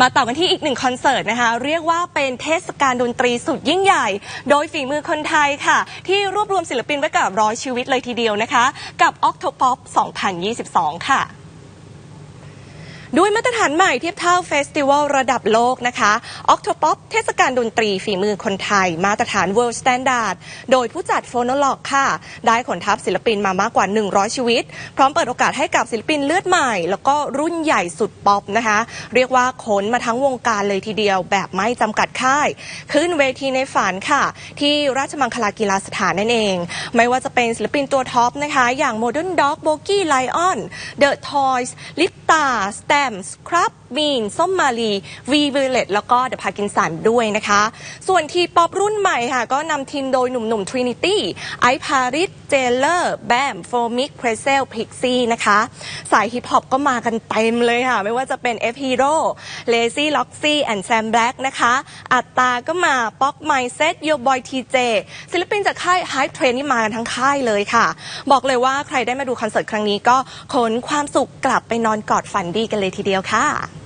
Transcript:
มาต่อกันที่อีกหนึ่งคอนเสิร์ตนะคะ เรียกว่าเป็นเทศกาลดนตรีสุดยิ่งใหญ่ โดยฝีมือคนไทยค่ะ ที่รวบรวมศิลปินไว้กับร้อยชีวิตเลยทีเดียวนะคะ กับ Octopop 2022 ค่ะ ด้วยมาตรฐานใหม่เทียบเท่าเฟสติวัลระดับโลกนะคะ Octopop เทศกาลดนตรีฝีมือคนไทย มาตรฐาน World Standard โดยผู้จัดโฟโนล็อกค่ะ ได้ขนทัพศิลปินมามากกว่า 100 ชีวิต พร้อมเปิดโอกาสให้กับศิลปินเลือดใหม่ แล้วก็รุ่นใหญ่สุดป๊อปนะคะ เรียกว่าขนมาทั้งวงการเลยทีเดียว แบบไม่จำกัดค่าย ขึ้นเวทีในฝันค่ะ ที่ราชมังคลากีฬาสถานนั่นเอง ไม่ว่าจะเป็นศิลปินตัวท็อปนะคะ อย่าง Modern Dog b o g i e Lion The Toys ลิปตา Stamps ครับมีนส้มมาลีวีเวเลตแล้วก็เดอะพากินสันด้วยนะคะ ส่วนทีป๊อปรุ่นใหม่ค่ะ ก็นำทีมโดยหนุ่มๆ Trinity ไอพาริสเจเลอร์แบมโฟมิกเพรเซลพิกซี่นะคะ สายฮิปฮอปก็มากันเต็มเลยค่ะ ไม่ว่าจะเป็น F Hero Lazy Loxy and Sam Black นะคะอัตตาก็มาป๊อกไมเซตโยบอยทีเจศิลปินจากค่าย Hype Train นี่มากันทั้งค่ายเลยค่ะ บอกเลยว่าใครได้มาดูคอนเสิร์ตครั้งนี้ก็ขนความสุขกลับไปนอนกอดฝันดีกันเลยทีเดียวค่ะ